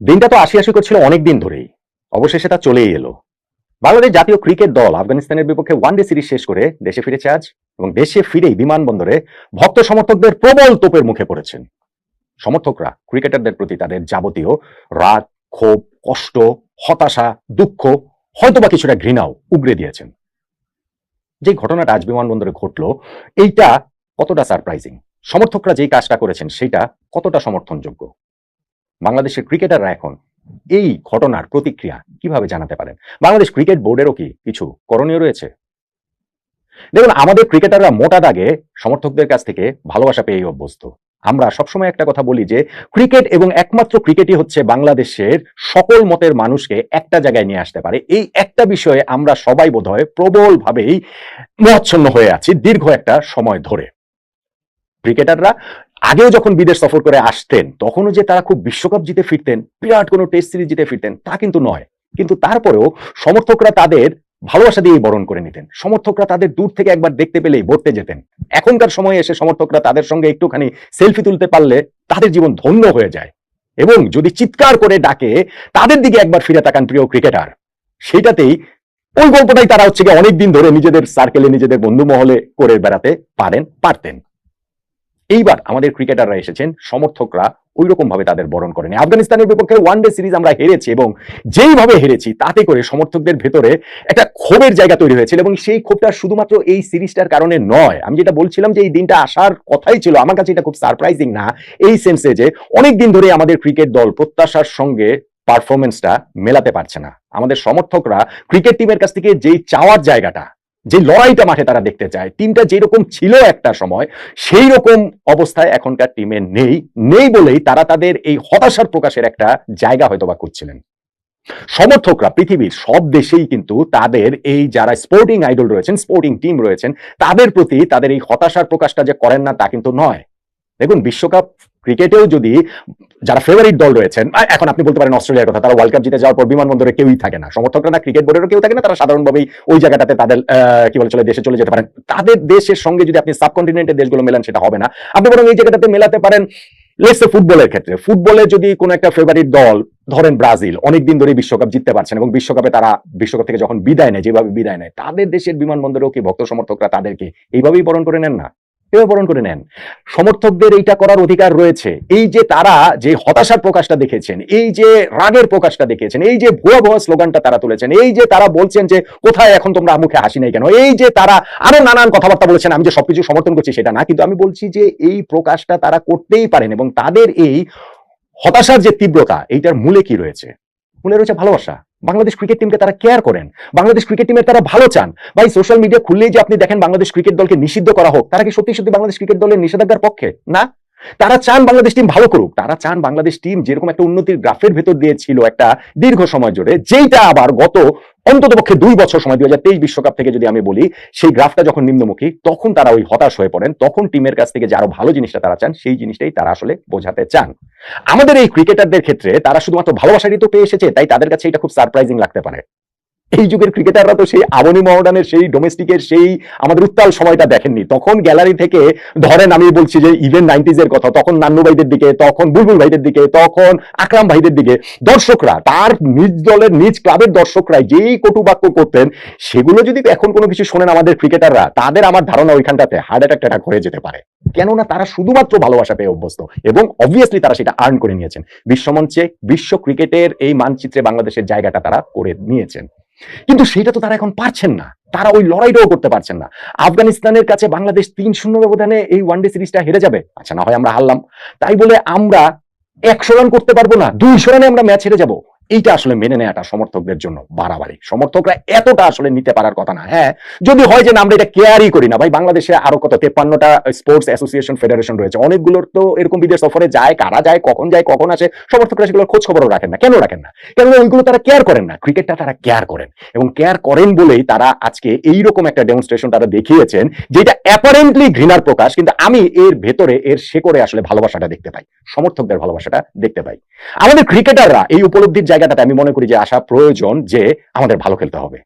দিনটা তো আশি আশি করছিল অনেক দিন ধরেই। অবশেষে তা চলেই এলো। বাংলাদেশ জাতীয় ক্রিকেট দল আফগানিস্তানের বিপক্ষে ওয়ানডে সিরিজ শেষ করে দেশে ফিরেছে আজ এবং দেশে ফিরেই বিমানবন্দরে ভক্ত সমর্থকদের প্রবল তোপের মুখে পড়েছেন। সমর্থকরা ক্রিকেটারদের প্রতি তাদের যাবতীয় রাগ, ক্ষোভ, কষ্ট, হতাশা, দুঃখ, হয়তোবা কিছুটা ঘৃণাও উগরে দিয়েছেন। যে ঘটনাটা আজ বিমানবন্দরে ঘটলো, এইটা কতটা সারপ্রাইজিং সমর্থকরা যেই কাজটা করেছেন সেটা কতটা সমর্থনযোগ্য? বাংলাদেশের ক্রিকেটাররা এখন এই ঘটনার প্রতিক্রিয়া কীভাবে জানাতে পারেন? বাংলাদেশ ক্রিকেট বোর্ডেরও কি কিছু করণীয় রয়েছে? দেখুন, আমাদের ক্রিকেটাররা মোটা দাগে সমর্থকদের কাছ থেকে ভালোবাসা পেয়েই অভ্যস্ত। আমরা সবসময় একটা কথা বলি যে, ক্রিকেট এবং একমাত্র ক্রিকেটই হচ্ছে বাংলাদেশের সকল মতের মানুষকে একটা জায়গায় নিয়ে আসতে পারে। এই একটা বিষয়ে আমরা সবাই বোধহয় প্রবলভাবেই মোহাচ্ছন্ন হয়ে আছি দীর্ঘ একটা সময় ধরে। ক্রিকেটাররা আগেও যখন বিদেশ সফর করে আসতেন, তখনও যে তারা খুব বিশ্বকাপ জিতে ফিরতেন, বিরাট কোনো টেস্ট সিরিজ জিতে ফিরতেন, তা কিন্তু নয়। কিন্তু তারপরেও সমর্থকরা তাদের ভালোবাসা দিয়েই বরণ করে নিতেন। সমর্থকরা তাদের দূর থেকে একবার দেখতে পেলেই ভরতে যেতেন। এখনকার সময়ে এসে সমর্থকরা তাদের সঙ্গে একটুখানি সেলফি তুলতে পারলে তাদের জীবন ধন্য হয়ে যায়। এবং যদি চিৎকার করে ডাকে, তাদের দিকে একবার ফিরে তাকান প্রিয় ক্রিকেটার। সেটাতেই ওই গল্পটাই তারা হচ্ছে অনেকদিন ধরে নিজেদের সার্কেলে নিজেদের বন্ধু মহলে করে বেড়াতে পারেন, পারতেন। এইবার আমাদের ক্রিকেটাররা এসেছেন, সমর্থকরা ওই ভাবে তাদের বরণ করেনি। আফগানিস্তানের বিপক্ষে ওয়ান ডে সিরিজ আমরা হেরেছি এবং যেইভাবে হেরেছি, তাতে করে সমর্থকদের ভেতরে একটা ক্ষোভের জায়গা তৈরি হয়েছিল এবং সেই ক্ষোভটা শুধুমাত্র এই সিরিজটার কারণে নয়। আমি যেটা বলছিলাম যে এই দিনটা আসার কথাই ছিল, আমার কাছে এটা খুব সারপ্রাইজিং না, এই সেন্সে যে অনেক দিন ধরে আমাদের ক্রিকেট দল প্রত্যাশার সঙ্গে পারফরমেন্সটা মেলাতে পারছে না। আমাদের সমর্থকরা ক্রিকেট টিমের কাছ থেকে যেই চাওয়ার জায়গাটা যে লড়াইটা মাঠে তারা দেখতে চায়, টিমটা যেরকম ছিল একটা সময় সেই রকম অবস্থায় এখনকার টিমে নেই নেই বলেই তারা তাদের এই হতাশার প্রকাশের একটা জায়গা হয়তো বা করছিলেন সমর্থকরা, পৃথিবীর সব দেশেই কিন্তু তাদের এই যারা স্পোর্টিং আইডল রয়েছেন স্পোর্টিং টিম রয়েছেন, তাদের প্রতি তাদের এই হতাশার প্রকাশটা যে করেন না তা কিন্তু নয়। দেখুন, বিশ্বকাপ ক্রিকেটেও যদি যারা ফেভারিট দল রয়েছেন এখন আপনি বলতে পারেন অস্ট্রেলিয়ার কথা, তারা ওয়ার্ল্ড কাপ জিতে যাওয়ার পর বিমানবন্দরে কেউই থাকে না। সমর্থকরা না, ক্রিকেট বোর্ডেরও কেউ থাকে না, তারা সাধারণভাবেই ওই জায়গাটাতে তাদের কি বলে চলে, দেশে চলে যেতে পারেন। তাদের দেশের সঙ্গে যদি আপনি সাবকন্টিনেন্টের দেশগুলো মেলান, সেটা হবে না। আপনি বরং এই জায়গাটাতে মেলাতে পারেন লেটস ফুটবলের ক্ষেত্রে। ফুটবলে যদি কোনো একটা ফেভারিট দল, ধরেন ব্রাজিল, অনেকদিন ধরে বিশ্বকাপ জিততে পারছেন এবং বিশ্বকাপে তারা, বিশ্বকাপ থেকে যখন বিদায় নেয়, যেভাবে বিদায় নেয়, তাদের দেশের বিমানবন্দরেও কি ভক্ত সমর্থকরা তাদেরকে এইভাবেই বরণ করে নেন না? বরণ করে নেন। সমর্থকদের এইটা করার অধিকার রয়েছে। এই যে তারা যে হতাশার প্রকাশটা দেখেছেন, এই যে রাগের প্রকাশটা দেখেছেন, এই যে ভুয়া ভুয়া স্লোগানটা তারা তুলেছেন, এই যে তারা বলছেন যে, কোথায় এখন তোমরা মুখে হাসি নাই কেন? এই যে তারা আরও নানান কথাবার্তা বলেছেন, আমি যে সবকিছু সমর্থন করছি সেটা না। কিন্তু আমি বলছি যে, এই প্রকাশটা তারা করতেই পারেন এবং তাদের এই হতাশার যে তীব্রতা, এইটার মূলে কি রয়েছে? মূলে রয়েছে ভালোবাসা। বাংলাদেশ ক্রিকেট টিমকে তারা কেয়ার করেন। বাংলাদেশ ক্রিকেট টিমের তারা ভালো চান। বা এই সোশ্যাল মিডিয়া খুললেই যে আপনি দেখেন বাংলাদেশ ক্রিকেট দলকে নিষিদ্ধ করা হোক, তারা কি সত্যি সত্যি বাংলাদেশ ক্রিকেট দলের নিষেধাজ্ঞার পক্ষে? না। তারা চান বাংলাদেশ টিম ভালো করুক। তারা চান বাংলাদেশ টিম যেরকম একটা উন্নতির গ্রাফের ভেতর দিয়ে ছিল একটা দীর্ঘ সময় জুড়ে, যেইটা আবার গত অন্তত পক্ষে দুই বছর সময়, দুই বিশ্বকাপ থেকে যদি আমি বলি, সেই গ্রাফটা যখন নিম্নমুখী, তখন তারা ওই হতাশ হয়ে পড়েন। তখন টিমের কাছ থেকে যে আরও ভালো জিনিসটা তারা চান, সেই জিনিসটাই তারা আসলে বোঝাতে চান। আমাদের এই ক্রিকেটারদের ক্ষেত্রে তারা শুধুমাত্র ভালোবাসারই তো পেয়ে এসেছে, তাই তাদের কাছে এটা খুব সারপ্রাইজিং লাগতে পারে। এই যুগের ক্রিকেটাররা তো সেই আবনি মহডানের সেই ডোমেস্টিকের সেই আমাদের উত্তাল সময়টা দেখেননি। তখন গ্যালারি থেকে ধরেন আমি বলছি যে ইভেন নাইনটিজ এর কথা, তখন নান্নু ভাইদের দিকে, তখন বুলবুল ভাইদের দিকে, তখন আকরাম ভাইদের দিকে, দর্শকরা, তার নিজ দলের, নিজ ক্লাবের দর্শকরা যেই কটু বাক্য করতেন, সেগুলো যদি এখন কোনো কিছু শোনেন আমাদের ক্রিকেটাররা, তাদের আমার ধারণা ওইখানটাতে হার্ট অ্যাটাক ট্যাটাক হয়ে যেতে পারে। কেননা তারা শুধুমাত্র ভালোবাসা পেয়ে অভ্যস্ত এবং অবভিয়াসলি তারা সেটা আর্ন করে নিয়েছেন। বিশ্বমঞ্চে বিশ্ব ক্রিকেটের এই মানচিত্রে বাংলাদেশের জায়গাটা তারা করে নিয়েছেন। কিন্তু সেটা তো তারা এখন পারছেন না। তারা ওই লড়াইটাও করতে পারছেন না। আফগানিস্তানের কাছে বাংলাদেশ তিন শূন্য ব্যবধানে এই ওয়ানডে সিরিজটা হেরে যাবে। আচ্ছা না হয় আমরা হারলাম। তাই বলে আমরা একশো রান করতে পারব না। দুইশো রানে আমরা ম্যাচ হেরে যাব। এইটা আসলে মেনে নেওয়াটা সমর্থকদের জন্য বাড়াবাড়ি। সমর্থকরা এতটা আসলে নিতে পারার কথা না। হ্যাঁ যদি হয় যে না, আমরা এটা কেয়ারই করি না। ভাই, বাংলাদেশে আরও কত, তেপ্পান্নটা স্পোর্টস অ্যাসোসিয়েশন ফেডারেশন রয়েছে। অনেকগুলোর তো এরকম বিদেশ সফরে যায়, কারা যায়, কখন যায়, কখন আসে, সমর্থকরা সেগুলোর খোঁজ খবরও রাখেন না। কেন রাখেন না? কেন ওইগুলো তারা কেয়ার করেন না। ক্রিকেটটা তারা কেয়ার করেন। এবং কেয়ার করেন বলেই তারা আজকে এইরকম একটা ডেমনস্ট্রেশন তারা দেখিয়েছেন, যেটা অ্যাপারেন্টলি ঘৃণার প্রকাশ, কিন্তু আমি এর ভেতরে, এর শেকড়ে আসলে ভালোবাসাটা দেখতে পাই। সমর্থকদের ভালোবাসাটা দেখতে পাই। আমাদের ক্রিকেটাররা এই উপলব্ধির জায়গাটাতে আমি মনে করি যে আসা প্রয়োজন যে আমাদের ভালো খেলতে হবে।